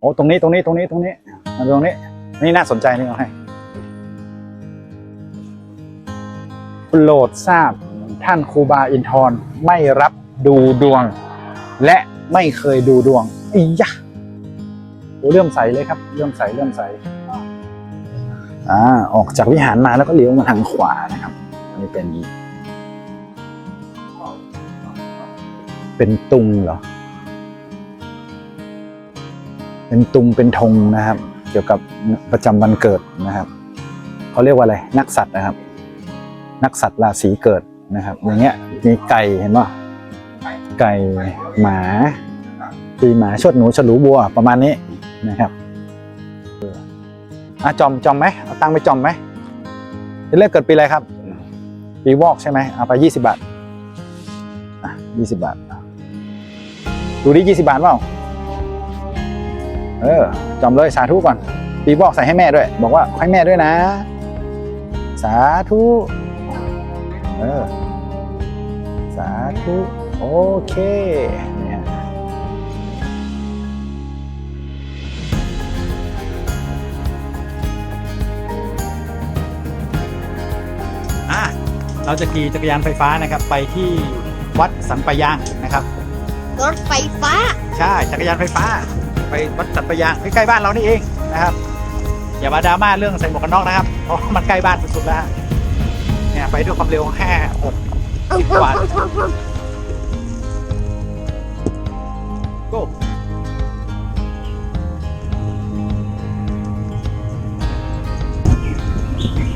โอ้ตรงนี้ตรงนี้ตรงนี้ตรงนี้มาตรงนี้ นี่น่าสนใจนี่เอาให้โปรดทราบท่านครูบาอินทร์ไม่รับดูดวง และไม่เคยดูดวงอียะโอ้เริ่มใสเลยครับ เริ่มใสเริ่มใสอ่าออกจากวิหารมาแล้วก็เลี้ยวมาทางขวานะครับอันนี้เป็น เป็นตุงเหรอ เป็นตุงเป็นธงนะครับ เกี่ยวกับประจำวันเกิดนะครับเขาเรียกว่าอะไรนักสัตว์นะครับ นักสัตว์ราศีเกิดนะครับ อย่างเงี้ยมีไก่เห็นป่ะไก่หมาปีหมาชดหนูฉลูบัวประมาณนี้นะครับอะจอมจอมไหมเอาตังไปจอมไหมเลือกเกิดปีอะไรครับ ปีวอกใช่ไหมเอาไปยี่สิบบาทอะยี่สิบาท ดูดิยี่สิบาทเปล่า เออจอมเลยสาธุก่อนปีบอกใส่ให้แม่ด้วย บอกว่าให้แม่ด้วยนะ สาธุเออสาธุโอเคเนี่ยอะเราจะขี่จักรยานไฟฟ้านะครับ ไปที่วัดสันปะยางนะครับ รถไฟฟ้า ใช่ จักรยานไฟฟ้าไป วัดสัตปะยางใกล้ๆบ้านเรานี่เองนะครับ อย่ามาดราม่าเรื่องใส่หมวกกันน็อกนะครับเพราะมันใกล้บ้านสุดๆแล้วเนี่ยไปด้วยความเร็วแค่หกสิบกว่าโก้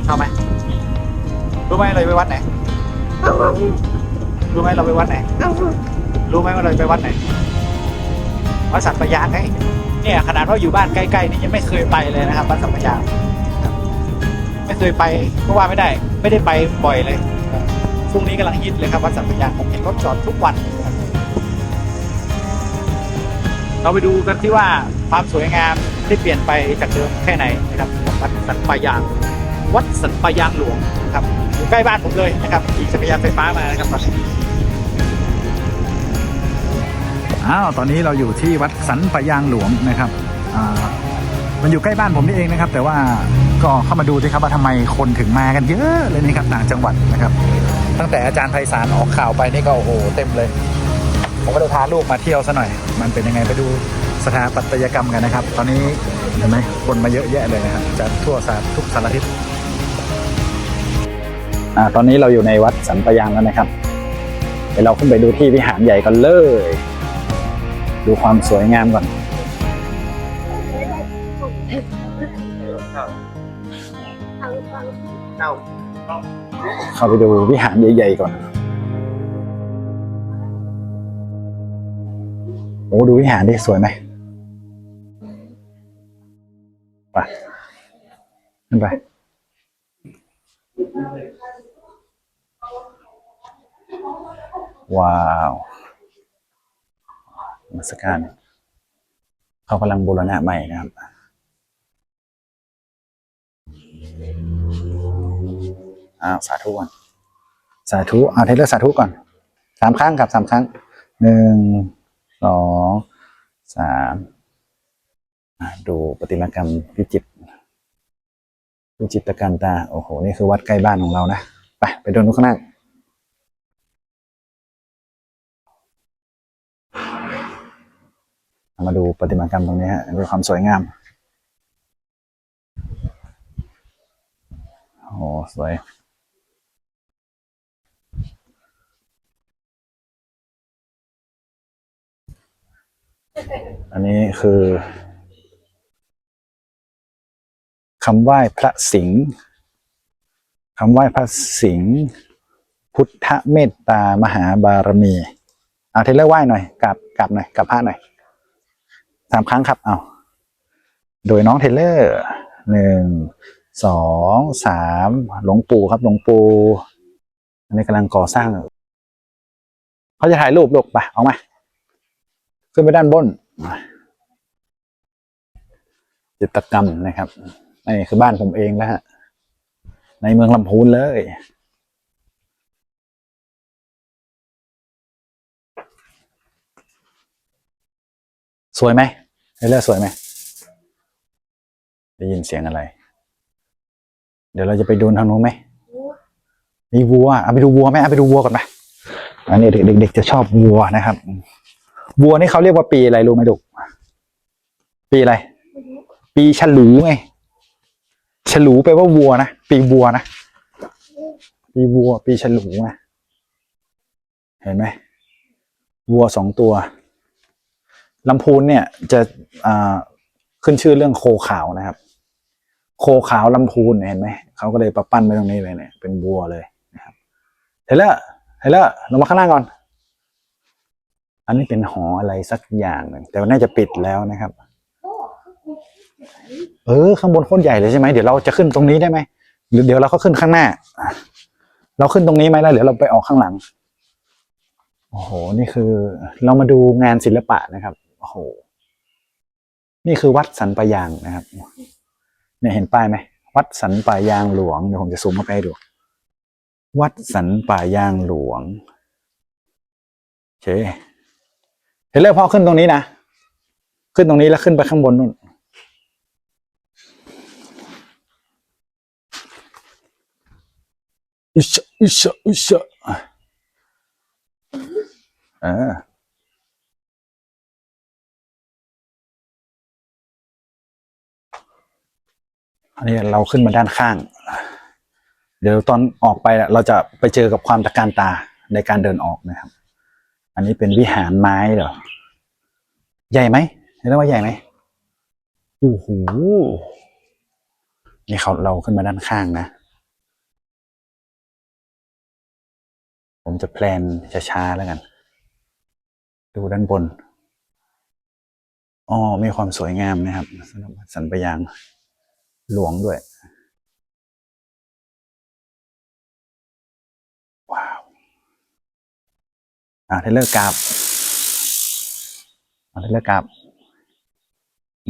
ชอบไหมรู้ไหมเราไปวัดไหนรู้ไหมเราไปวัดไหนรู้ไหมว่าเราไปวัดไหน วัดสัตปยางไงเนี่ยขนาดว่าอยู่บ้านใกล้ๆนี่ยังไม่เคยไปเลยนะครับวัดสัตปยางไม่เคยไปเพราะว่าไม่ได้ ไม่ได้ไปบ่อยเลยช่วงนี้กำลังฮิตเลยครับวัดสัตปยางผมเห็นรถจอดทุกวัน เราไปดูกันที่ว่าความสวยงามที่เปลี่ยนไปจากเดิมแค่ไหนนะครับวัดสัตปะยางวัดสัตปะยางหลวงนะครับอยู่ใกล้บ้านผมเลยนะครับขี่จักรยานไฟฟ้ามานะครับ อ้าวตอนนี้เราอยู่ที่วัดสันปะยางหลวงนะครับมันอยู่ใกล้บ้านผมนี่เองนะครับ แต่ว่าก็เข้ามาดูสิครับว่าทำไมคนถึงมากันเยอะเลยนี่ครับต่างจังหวัดนะครับ ตั้งแต่อาจารย์ไพศาลออกข่าวไปนี่ก็โอ้โหเต็มเลย ผมก็เลยพาลูกมาเที่ยวซะหน่อย มันเป็นยังไงไปดูสถาปัตยกรรมกันนะครับ ตอนนี้เห็นไหมคนมาเยอะแยะเลยนะครับจากทั่วสารทุกสารทิศอ่าตอนนี้เราอยู่ในวัดสันปะยางแล้วนะครับเดี๋ยวเราขึ้นไปดูที่วิหารใหญ่กันเลย ดูความสวยงามก่อน เข้าไปดูวิหารใหญ่ๆก่อนโอ้ดูวิหารดิสวยไหมไปขึ้นไปว้าว มัสการเขากำลังบูรณะใหม่นะครับอ้าวสาธุก่อนสาธุเอาเทเลอร์สาธุก่อนสามครั้งครับสามครั้งหนึ่งสองสามดูปฏิมากรรมวิจิตวิจิตรการตา โอ้โห นี่คือวัดใกล้บ้านของเรานะ ไป ไปดูนู้นข้างหน้า มาดูประติมากรรมตรงนี้ฮะดูความสวยงามโอ้สวยอันนี้คือคำไหว้พระสิงห์คำไหว้พระสิงห์พุทธเมตตามหาบารมีเอาเทเลอร์ไหว้หน่อยกับกับหน่อยกับพระหน่อย สามครั้งครับเอาโดยน้องเทเลอร์หนึ่งสองสามหลวงปู่ครับหลวงปู่อันนี้กำลังก่อสร้างเขาจะถ่ายรูปลูกไปเอามา ขึ้นไปด้านบนจิตกรรมนะครับนี่คือบ้านผมเองแล้วฮะในเมืองลำพูนเลย สวยไหมเทเลอร์สวยไหมได้ยินเสียงอะไร เดี๋ยวเราจะไปดูทางนู้นไหมมีวัวเอาไปดูวัวไหมเอาไปดูวัวก่อนไหมอันนี้เด็กๆจะชอบวัวนะครับ วัวนี่เขาเรียกว่าปีอะไรรู้ไหมลูกปีอะไร ปีฉลูไงฉลูแปลว่าวัวนะปีวัวนะปีวัว ปีฉลูไงเห็นไหมวัวสองตัว ลำพูนเนี่ยจะขึ้นชื่อเรื่องโคขาวนะครับ โคขาวลำพูนเห็นไหมเขาก็เลยประปั้นไว้ตรงนี้เลยเนี่ยเป็นวัวเลยนะครับเห็นแล้วเห็นแล้วลงมาข้างล่างก่อน อันนี้เป็นหออะไรสักอย่างหนึ่งแต่น่าจะปิดแล้วนะครับ เออข้างบนโคตรใหญ่เลยใช่ไหมเดี๋ยวเราจะขึ้นตรงนี้ได้ไหมหรือเดี๋ยวเราก็ขึ้นข้างหน้า เราขึ้นตรงนี้ไหมแล้วเดี๋ยวเราไปออกข้างหลังโอ้โห นี่คือเรามาดูงานศิลปะนะครับ โอ้โห นี่คือวัดสันปะยางนะครับ เนี่ยเห็นป้ายไหม วัดสันป่ายางหลวง เดี๋ยวผมจะซูมเข้าไปให้ดู วัดสันป่ายางหลวงโอเคเห็นแล้วพอขึ้นตรงนี้นะ ขึ้นตรงนี้แล้วขึ้นไปข้างบนนู่น อิชอิชอิชเออ อันนี้เราขึ้นมาด้านข้าง เดี๋ยวตอนออกไปอะเราจะไปเจอกับความตะการตาในการเดินออกนะครับ อันนี้เป็นวิหารไม้เหรอ ใหญ่ไหมเห็นไหมว่าใหญ่ไหมโอ้โหนี่เขาเราขึ้นมาด้านข้างนะ ผมจะแพลนช้าๆแล้วกัน ดูด้านบนอ๋อมีความสวยงามนะครับสำหรับสันปะยาง หลวงด้วย ว้าว อ่าเทเลอร์กราบเอาเทเลอร์กราบ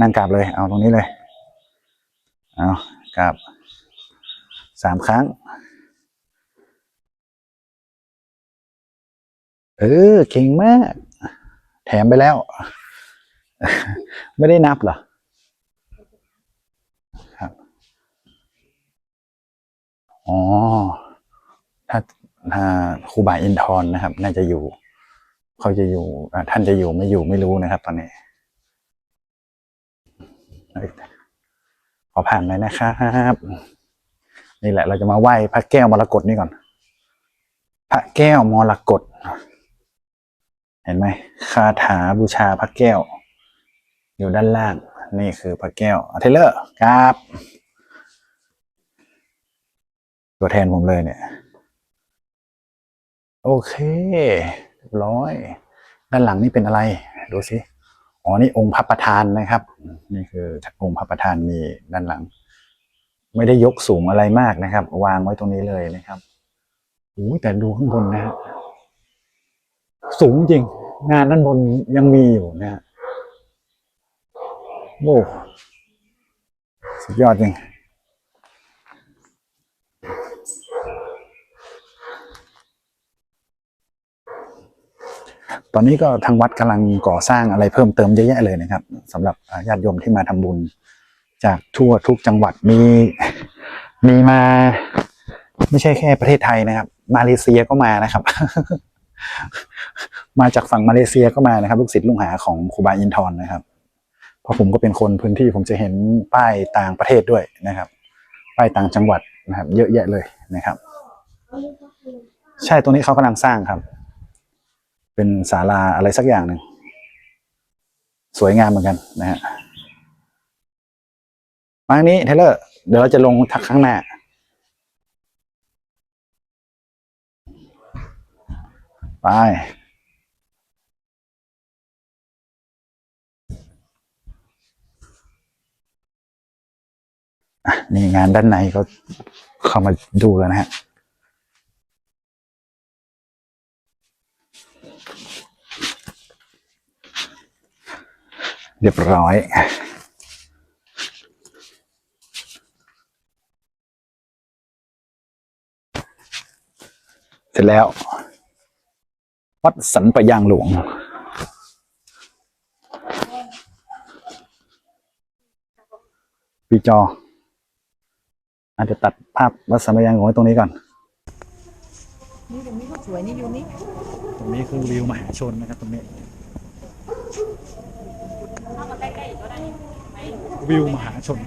นั่งกราบเลย เอาตรงนี้เลย เอากราบสามครั้ง เออเก่งมาก แถมไปแล้ว ไม่ได้นับเหรอ ครับ อ๋อ ถ้าถ้าครูบาอินทร์นะครับ น่าจะอยู่ เขาจะอยู่อท่านจะอยู่ไม่อยู่ไม่รู้นะครับ ตอนนี้ขอผ่านหน่อยนะครับนี่แหละ เราจะมาไหว้พระแก้วมรกตนี่ก่อน พระแก้วมรกตเห็นไหมคาถาบูชาพระแก้ว อยู่ด้านล่าง นี่คือพระแก้วอเทเลอร์ครับ ตัวแทนผมเลยเนี่ย โอเคเรียบร้อย ด้านหลังนี่เป็นอะไร ดูสิอ๋อนี่องค์พระประธานนะครับ นี่คือองค์พระประธานมีด้านหลัง ไม่ได้ยกสูงอะไรมากนะครับ วางไว้ตรงนี้เลยนะครับโอ้แต่ดูข้างบนนะฮะสูงจริง งานด้านบนยังมีอยู่นะฮะโอ้สุดยอดจริง ตอนนี้ก็ทางวัดกำลังก่อสร้างอะไรเพิ่มเติมเยอะแยะเลยนะครับสำหรับญาติโยมที่มาทำบุญ จากทั่วทุกจังหวัดมีมีมา ไม่ใช่แค่ประเทศไทยนะครับ มาเลเซียก็มานะครับ มาจากฝั่งมาเลเซียก็มานะครับ ลูกศิษย์ลูกหาของครูบาอินทร์นะครับเพราะผมก็เป็นคนพื้นที่ผมจะเห็นป้ายต่างประเทศด้วยนะครับ ป้ายต่างจังหวัดนะครับ เยอะแยะเลยนะครับ ใช่ตรงนี้เขากำลังสร้างครับ เป็นศาลาอะไรสักอย่างหนึ่งสวยงามเหมือนกันนะฮะมาทางนี้เทเลอร์เดี๋ยวเราจะลงทักข้างหน้า ไป นี่งานด้านในก็เข้ามาดูแล้วนะฮะ เรียบร้อยเสร็จแล้ว วัดสันปะยางหลวงอปีจอ อาจจะตัดภาพวัดสัมปยังไว้ตรงนี้ก่อน นี่ตรงนี้ก็สวยนี่อยู่นี่ตรงนี้คือวิวมหาชนนะครับตรงนี้ วิวมหาชน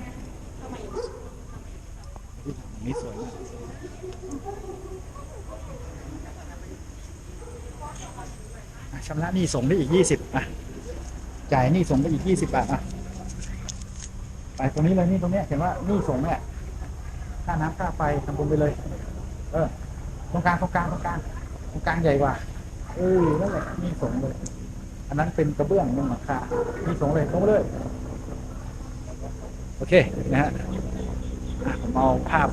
นี้สวยมากชำระหนี้ส่งได้อีกยี่สิบอะ จ่ายหนี้ส่งได้อีกยี่สิบบาทอะ ไปตรงนี้เลยนี่ตรงเนี้ยเห็นว่าหนี้ส่งเนี่ยค่าน้ำค่าไฟทำบุญไปเลย เออตรงกลางตรงกลางตรงกลางตรงกลางใหญ่กว่า เออนั่นแหละนี่ส่งเลย อันนั้นเป็นกระเบื้องเป็นหลังคานี่ส่งเลยส่งไปเลย อเคนะฮะผมเอาภาพ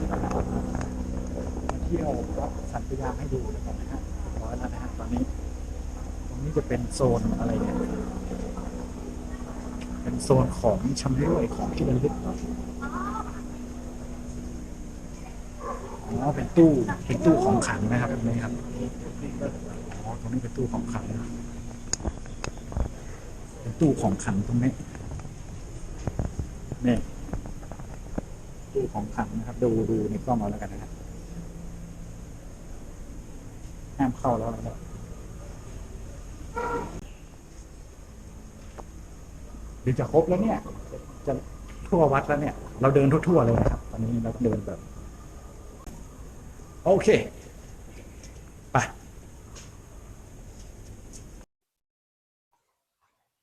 เที่ยววัดสันติยามให้ดูนะครับนะฮะร้อยแล้วนะฮะตอนนี้ ตรงนี้จะเป็นโซนอะไรเนี่ยเป็นโซนของชำร่วยของที่ระลึกอ๋อเป็นตู้เป็นตู้ของขังนะครับตรงนี้ครับอ๋อตรงนี้เป็นตู้ของขังนะเป็นตู้ของขังตรงนี้เนี่ตู้ ของขังนะครับ ดูดูในกล้องเอาแล้วกันนะครับห้ามเข้าแล้วนะครับเดี๋ยวจะครบแล้วเนี่ย จะทั่ววัดแล้วเนี่ย เราเดินทั่วๆเลยนะครับตอนนี้เราเดินแบบ โอเคไป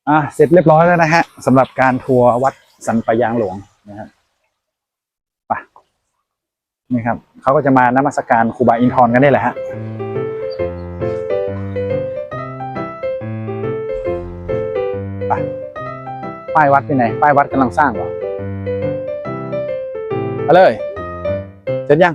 อะเสร็จเรียบร้อยแล้วนะฮะสำหรับการทัวร์วัดสันปะยางหลวงนะฮะไป นี่ครับเขาก็จะมานมัสการครูบาอินทร์กันนี่แหละฮะไปป้ายวัดที่ไหน ป้ายวัดกำลังสร้างเหรอ มาเลย เสร็จยัง